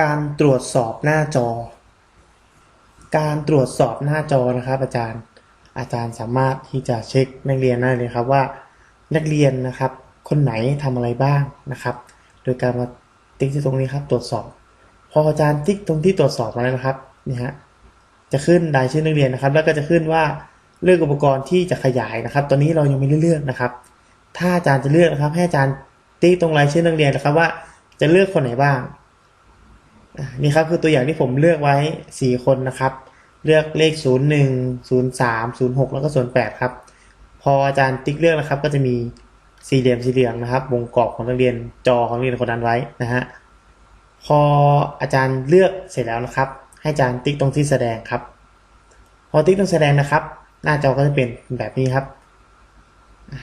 การตรวจสอบหน้าจอ การตรวจสอบหน้าจอนะครับ อาจารย์ อาจารย์สามารถที่จะเช็คนักเรียนได้เลยครับว่า นักเรียนนะครับ คนไหนทำอะไรบ้างนะครับ โดยการมาติ๊กที่ตรงนี้ครับ ตรวจสอบ พออาจารย์ติ๊กตรงที่ตรวจสอบมาแล้วนะครับนี่ฮะจะขึ้นรายชื่อนักเรียนนะครับ แล้วก็จะขึ้นว่าเลือกอุปกรณ์ที่จะขยายนะครับ ตอนนี้เรายังไม่ได้เลือกนะครับ ถ้าอาจารย์จะเลือกนะครับ ให้อาจารย์ติ๊กตรงรายชื่อนักเรียนนะครับว่าจะเลือกคนไหนบ้าง นี่ครับคือตัวอย่างที่ผมเลือกไว้สี่คนนะครับ เลือกเลขศูนย์หนึ่งศูนย์สามศูนย์หกแล้วก็ศูนย์แปดครับ พออาจารย์ติ๊กเลือกนะครับ ก็จะมีสี่เหลี่ยมสี่เหลี่ยมนะครับ วงกรอบของนักเรียนจอของนักเรียนคนนั้นไว้นะฮะพออาจารย์เลือกเสร็จแล้วนะครับ ให้อาจารย์ติ๊กตรงที่แสดงครับ พอติ๊กตรงแสดงนะครับ หน้าจอก็จะเป็นแบบนี้ครับ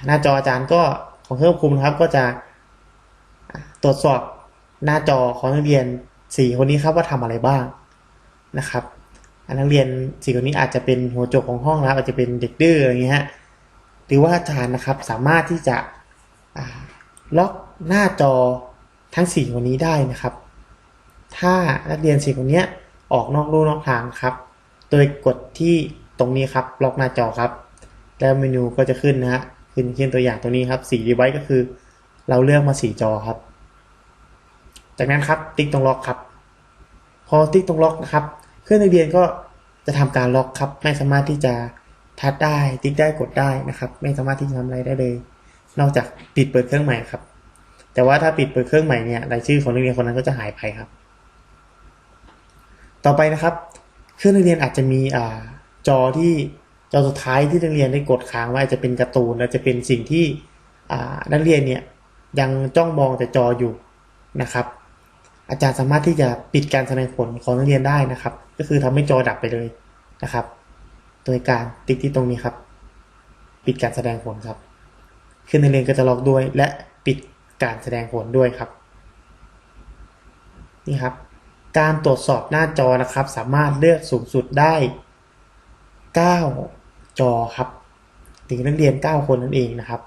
หน้าจออาจารย์ก็ของเครื่องควบคุมนะครับก็จะตรวจสอบหน้าจอของนักเรียน สี่คนนี้ครับว่าทำอะไรบ้างนะครับนักเรียนสี่คนนี้อาจจะเป็นหัวโจกของห้องนะครับอาจจะเป็นเด็กดื้ออะไรอย่างเงี้ยฮะหรือว่าอาจารย์นะครับสามารถที่จะล็อกหน้าจอทั้งสี่คนนี้ได้นะครับ ถ้านักเรียนสี่คนเนี้ยออกนอกลู่นอกทางครับ โดยกดที่ตรงนี้ครับล็อกหน้าจอครับ แล้วเมนูก็จะขึ้นนะฮะขึ้นเช่นตัวอย่างตัวนี้ครับสีดีไว้ก็คือ เราเลือกมาสีจอครับ จากนั้นครับติ๊กตรงล็อกครับ พอติ๊กตรงล็อกนะครับ เครื่องนักเรียนก็จะทำการล็อกครับ ไม่สามารถที่จะทัดได้ติ๊กได้กดได้นะครับ ไม่สามารถที่จะทำอะไรได้เลย นอกจากปิดเปิดเครื่องใหม่ครับ แต่ว่าถ้าปิดเปิดเครื่องใหม่เนี่ยรายชื่อของนักเรียนคนนั้นก็จะหายไปครับ ต่อไปนะครับ เครื่องนักเรียนอาจจะมีอ่าจอที่จอสุดท้ายที่นักเรียนได้กดค้างไว้อาจจะเป็นการ์ตูนอาจจะเป็นสิ่งที่อ่านักเรียนเนี่ยยังจ้องมองแต่จออยู่นะครับ อาจารย์สามารถที่จะปิดการแสดงผลของนักเรียนได้นะครับ ก็คือทำให้จอดับไปเลยนะครับ โดยการติ๊กที่ตรงนี้ครับ ปิดการแสดงผลครับคือนักเรียนก็จะล็อกด้วย และปิดการแสดงผลด้วยครับ นี่ครับ การตรวจสอบหน้าจอนะครับ สามารถเลือกสูงสุดได้ 9 จอครับถึงนักเรียน 9 คนนั่นเองนะครับ